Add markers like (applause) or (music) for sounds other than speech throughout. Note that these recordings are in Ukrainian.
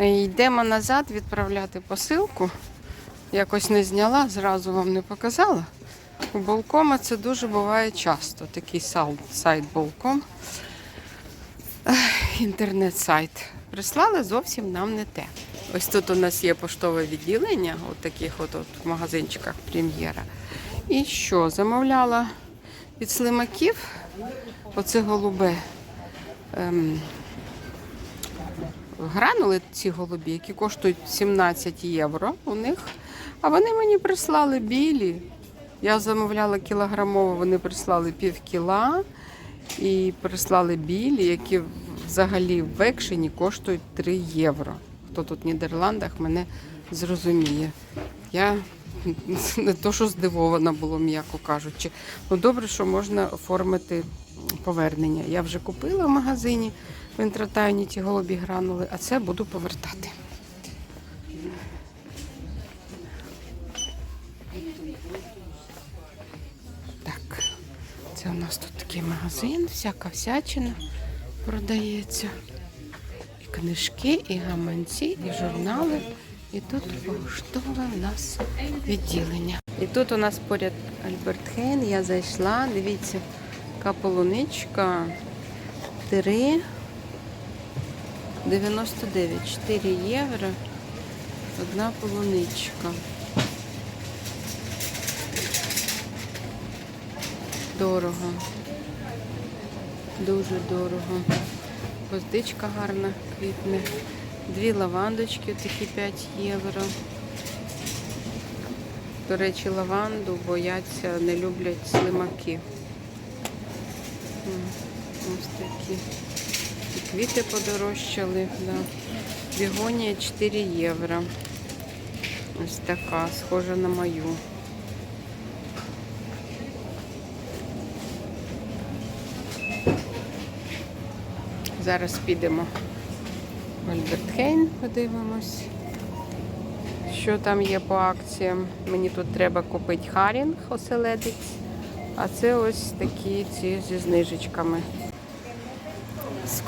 Е, Йдемо назад відправляти посилку. Якось не зняла, зразу вам не показала. У Болкома це дуже буває часто. Такий сайт Болком. Інтернет-сайт. Прислали зовсім нам не те. Ось тут у нас є поштове відділення, от таких от, от магазинчиках прем'єра. І що? Замовляла від слимаків оце голубе. Ем, гранули ці голубі, які коштують 17 євро у них. А вони мені прислали білі. Я замовляла кілограмово, вони прислали пів кіла і прислали білі, які взагалі в екшені коштують 3 євро. Хто тут в Нідерландах мене зрозуміє. Я (laughs) не то, що здивована було, м'яко кажучи. Ну добре, що можна оформити повернення. Я вже купила в магазині в інтратайні ті голубі гранули, а це буду повертати. Так, це у нас тут такий магазин, всяка всячина продається. І книжки, і гаманці, і журнали. І тут поштове у нас відділення. І тут у нас поряд Альберт Хейн. Я зайшла. Дивіться, яка полуничка. 3 99, 4 євро. Одна полуничка. Дорого. Дуже дорого. Гвоздичка гарна, квітне. Дві лавандочки, такі 5 євро. До речі, лаванду бояться, не люблять слимаки. Ось такі. І квіти подорожчали. Да. Бігонія 4 євро. Ось така, схожа на мою. Зараз підемо в Альберт Хейн, подивимось, що там є по акціям. Мені тут треба купити харінг оселедець, а це ось такі ці зі знижечками.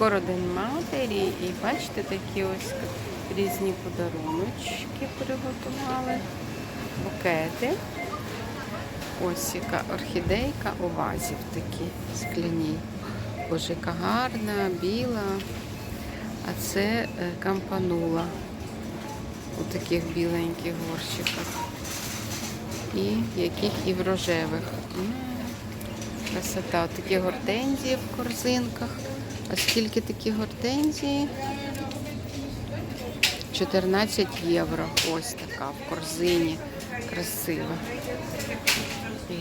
Скоро день матері і бачите, такі ось різні подаруночки приготували, букети. Ось яка орхідейка у вазі в такій скляній. Боже, яка гарна, біла. А це е, кампанула у таких біленьких горщиках. І яких і в рожевих. Красота. Такі гортензії в корзинках. А скільки такі гортензії? 14 євро. Ось така в корзині. Красива. І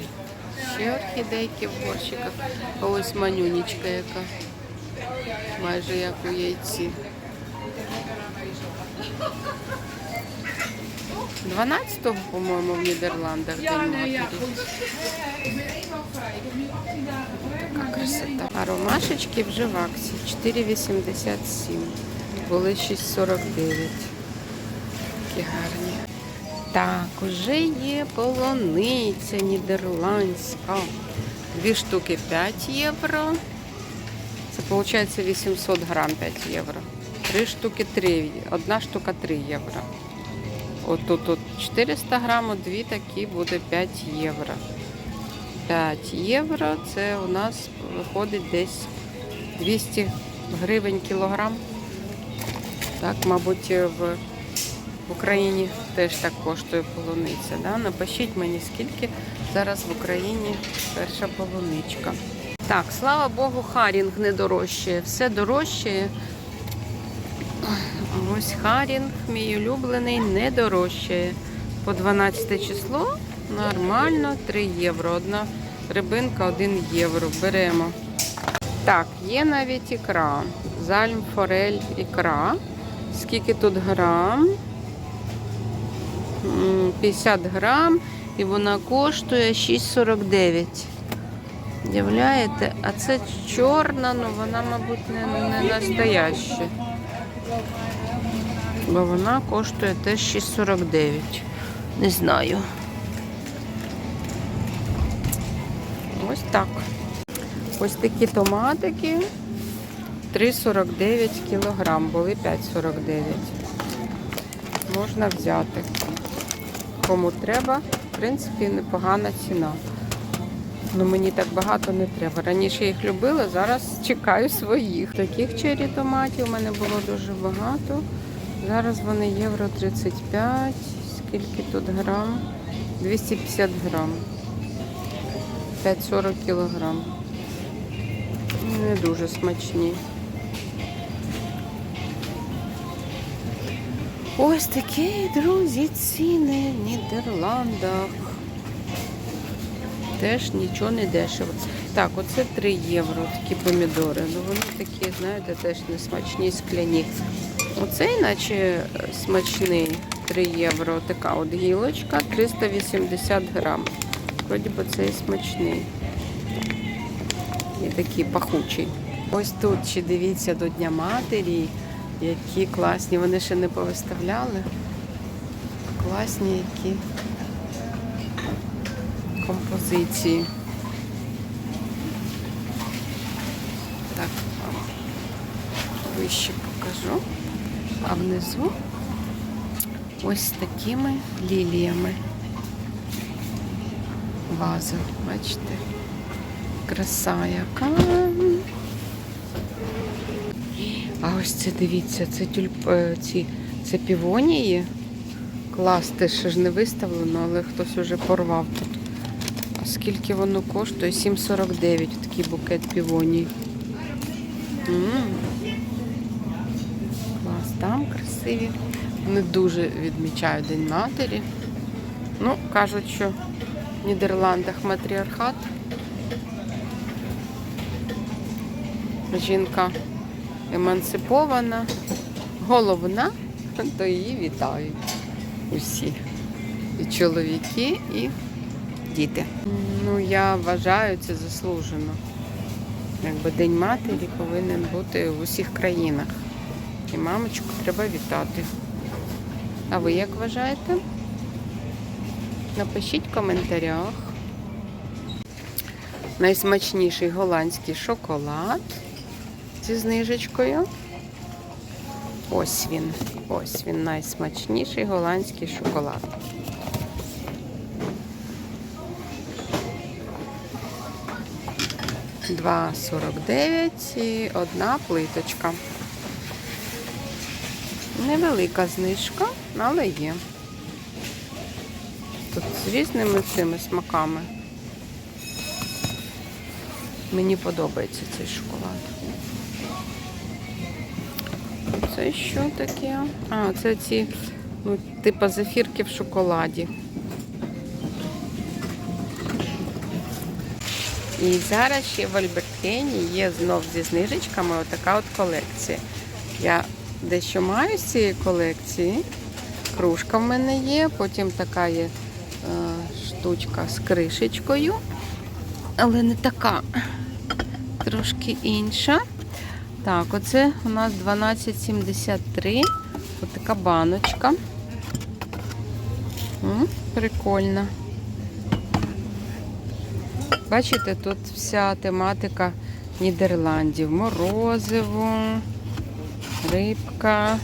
ще орхідейки в горщиках. А ось манюнічка яка. Майже як у яйці. 12-го, по-моєму, в Нідерландах День матері. Красота. А ромашечки в акції 4,87. Були 6,49. Такі гарні. Так, уже є полониця нідерландська. Дві штуки 5 євро. Це виходить 800 грам 5 євро. Три штуки 3, одна штука 3 євро. От тут, тут 400 грам, от дві такі буде 5 євро. 5 євро це у нас виходить десь 200 гривень кілограм. Так, мабуть, в Україні теж так коштує полуниця. Да? Напишіть мені, скільки зараз в Україні перша полуничка. Так, слава Богу, Харінг не дорожчає. Все дорожчає. Ось Харінг, мій улюблений, не дорожчає. По 12 число нормально 3 євро. Одна рибинка 1 євро. Беремо. Так, є навіть ікра. Зальм, форель, ікра. Скільки тут грам? 50 грам і вона коштує 6,49. Уявляєте? А це чорна, ну вона, мабуть, не, не настояща. Бо вона коштує теж 6,49. Не знаю. Ось так. Ось такі томатики. 3,49 кілограм, були 5,49. можна взяти. Кому треба, в принципі, непогана ціна. Ну мені так багато не треба. Раніше їх любила, зараз чекаю своїх. Таких чері томатів у мене було дуже багато. Зараз вони євро 35. Скільки тут грам? 250 грам. 5,40 кілограм. Не дуже смачні. Ось такі, друзі, ціни в Нідерландах. Теж нічого не дешево. Так, оце 3 євро такі помідори. Ну вони такі, знаєте, теж не смачні скляні. Оцей, наче е, смачний 3 євро. Така от гілочка 380 грам. Вроді би цей смачний. І такий пахучий. Ось тут ще дивіться до Дня Матері, які класні. Вони ще не повиставляли. Класні які композиції. Так, вам вище покажу. А внизу ось такими ліліями. Ваза, бачите? Краса яка. А ось це дивіться, це тюльп... е, ці, це півонії. Клас, те ще ж не виставлено, але хтось уже порвав тут. А скільки воно коштує? 7,49 такий букет півоній. Клас, там красиві. Не дуже відмічають День матері. Ну, кажуть, що в Нідерландах матріархат. Жінка емансипована, головна, (laughs) то її вітають усі. І чоловіки, і діти. Ну, я вважаю це заслужено. Якби День матері повинен бути в усіх країнах. І мамочку треба вітати. А ви як вважаєте? Напишіть в коментарях. Найсмачніший голландський шоколад зі знижечкою. Ось він. Ось він найсмачніший голландський шоколад. Два сорок дев'ять і одна плиточка. Невелика знижка, але є. Тут з різними цими смаками. Мені подобається цей шоколад. Це що таке? А, це ці, ну, типу зефірки в шоколаді. І зараз ще в Альберткені є знов зі знижечками отака от колекція. Я дещо маю з цієї колекції. Кружка в мене є, потім така є штучка з кришечкою, але не така, трошки інша. Так, оце у нас 12,73. Ось така баночка. Прикольна. Бачите, тут вся тематика Нідерландів. Морозиво, рибка,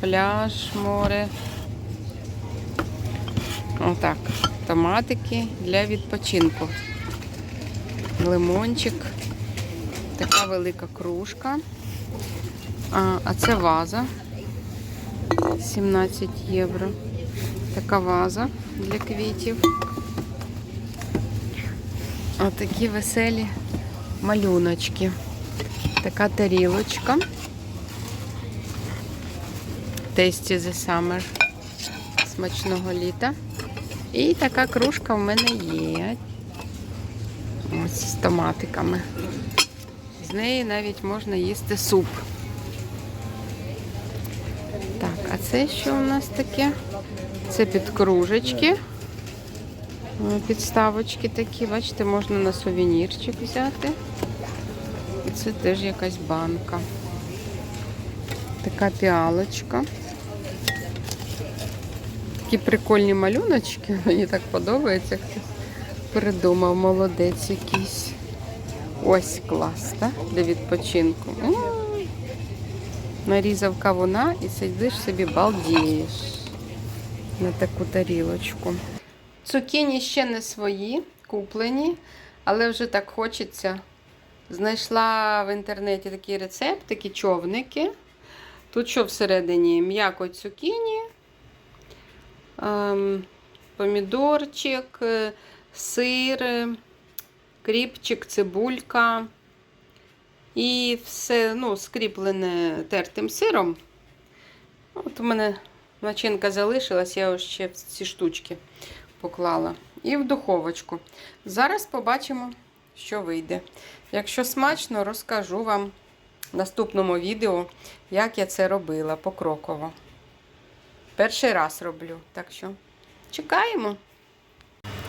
пляж, море. Отак. Томатики для відпочинку. Лимончик. Така велика кружка. А, а це ваза. 17 євро. Така ваза для квітів. Отакі веселі малюночки. Така тарілочка. Tasty the summer. Смачного літа. І така кружка в мене є. Ось з томатиками. З неї навіть можна їсти суп. Так, а це що у нас таке? Це під кружечки. Е, Підставочки такі, бачите, можна на сувенірчик взяти. І це теж якась банка. Така піалочка. Такі прикольні малюночки. Мені так подобається. Хтось придумав молодець якийсь. Ось клас, так? Для відпочинку. Нарізав кавуна і сидиш собі балдієш. на таку тарілочку. Цукіні ще не свої, куплені, але вже так хочеться. Знайшла в інтернеті такий рецепт, такі човники. Тут що всередині? М'яко цукіні, помідорчик, е, сир, е, кріпчик, цибулька. І все ну, скріплене тертим сиром. От у мене начинка залишилась, я ще ці штучки поклала. І в духовочку. Зараз побачимо, що вийде. Якщо смачно, розкажу вам в наступному відео, як я це робила покроково. Перший раз роблю, так що чекаємо.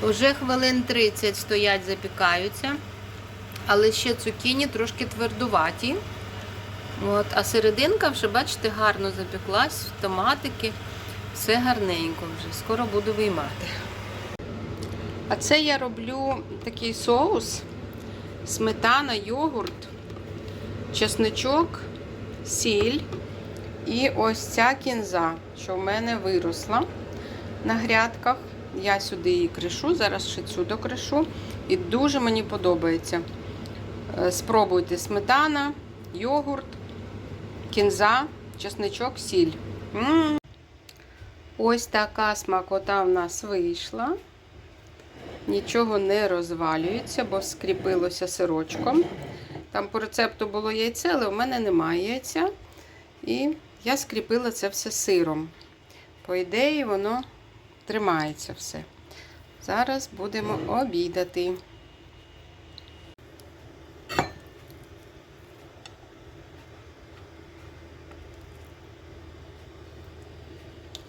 Уже хвилин 30 стоять, запікаються, але ще цукіні трошки твердуваті. От, а серединка вже, бачите, гарно запеклась, томатики. Все гарненько вже. Скоро буду виймати. А це я роблю такий соус, сметана, йогурт, чесничок, сіль і ось ця кінза, що в мене виросла на грядках. Я сюди її кришу, зараз ще цю докришу. І дуже мені подобається. Е, Спробуйте сметана, йогурт, кінза, чесничок, сіль. М. Ось така смакота в нас вийшла. Нічого не розвалюється, бо скріпилося сирочком. Там по рецепту було яйце, але в мене немає яйця. І я скріпила це все сиром. По ідеї, воно тримається все. Зараз будемо обідати.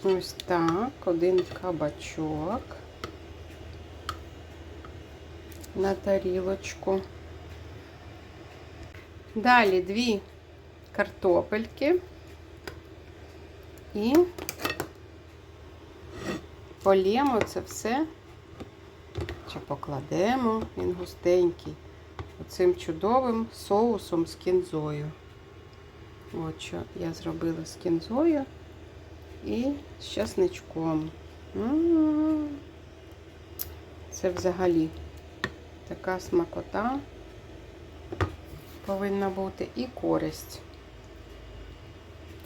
Ось так, один кабачок на тарілочку. Далі дві картопельки і полємо це все, чи покладемо, він густенький, оцим чудовим соусом з кінзою. От що я зробила з кінзою і з часничком. Це взагалі така смакота повинна бути і користь.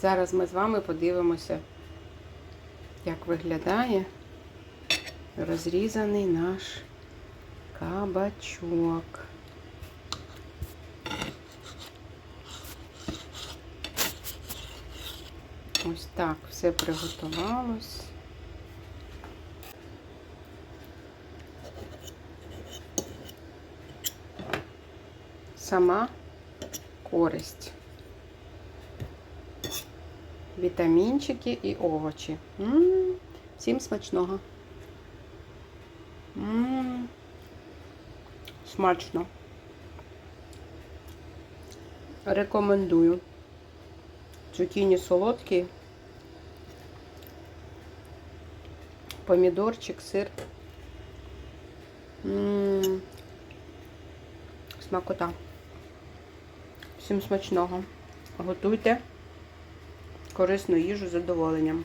Зараз ми з вами подивимося, як виглядає розрізаний наш кабачок. Ось так все приготувалось. Сама користь. Вітамінчики і овочі. М-м-м. Всім смачного. М-м. Смачно. Рекомендую. Цукіні солодкі. Помідорчик, сир. М-м. Смакота. Всім смачного. Готуйте корисну їжу з задоволенням.